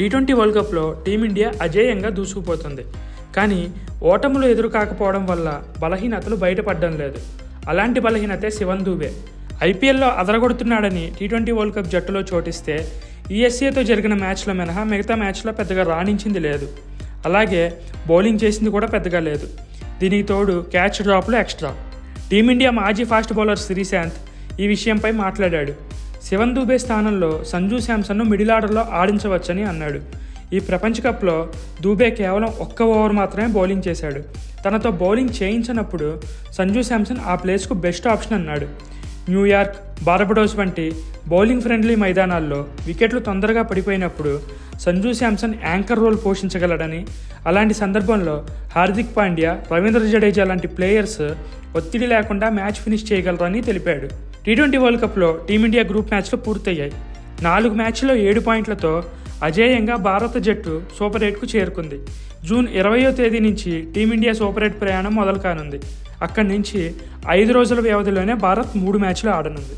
Tea twenty world కప్లో team India అజేయంగా దూసుకుపోతుంది. కానీ ఓటములు ఎదురు కాకపోవడం వల్ల బలహీనతలు బయటపడడం లేదు. అలాంటి బలహీనతే శివన్ దూబే. ఐపీఎల్లో అదరగొడుతున్నాడని టీ ట్వంటీ వరల్డ్ కప్ జట్టులో చోటిస్తే ఈఎస్ఏతో జరిగిన మ్యాచ్లో మినహా మిగతా మ్యాచ్లో పెద్దగా రాణించింది లేదు. అలాగే బౌలింగ్ చేసింది కూడా పెద్దగా లేదు. దీనికి తోడు క్యాచ్ డ్రాప్లు ఎక్స్ట్రా. టీమిండియా మాజీ ఫాస్ట్ బౌలర్ శ్రీశాంత్ ఈ విషయంపై మాట్లాడాడు. శివన్ దూబే స్థానంలో సంజు శాంసన్ను మిడిల్ ఆర్డర్లో ఆడించవచ్చని అన్నాడు. ఈ ప్రపంచ కప్లో దూబే కేవలం ఒక్క ఓవర్ మాత్రమే బౌలింగ్ చేశాడు. తనతో బౌలింగ్ చేయించినప్పుడు సంజు శాంసన్ ఆ ప్లేస్కు బెస్ట్ ఆప్షన్ అన్నాడు. న్యూయార్క్ బార్బడోస్ వంటి బౌలింగ్ ఫ్రెండ్లీ మైదానాల్లో వికెట్లు తొందరగా పడిపోయినప్పుడు సంజు శాంసన్ యాంకర్ రోల్ పోషించగలడని అలాంటి సందర్భంలో హార్దిక్ పాండ్యా రవీంద్ర జడేజా లాంటి ప్లేయర్స్ ఒత్తిడి లేకుండా మ్యాచ్ ఫినిష్ చేయగలరని తెలిపాడు. టీ ట్వంటీ వరల్డ్ కప్లో టీమిండియా గ్రూప్ మ్యాచ్లు పూర్తయ్యాయి. నాలుగు మ్యాచ్లో ఏడు పాయింట్లతో అజేయంగా భారత జట్టు సూపర్ ఎయిట్కు చేరుకుంది. జూన్ ఇరవయో తేదీ నుంచి టీమిండియా సూపర్ ఎయిట్ ప్రయాణం మొదలు కానుంది అక్కడి నుంచి ఐదు రోజుల వ్యవధిలోనే భారత్ మూడు మ్యాచ్లు ఆడనుంది.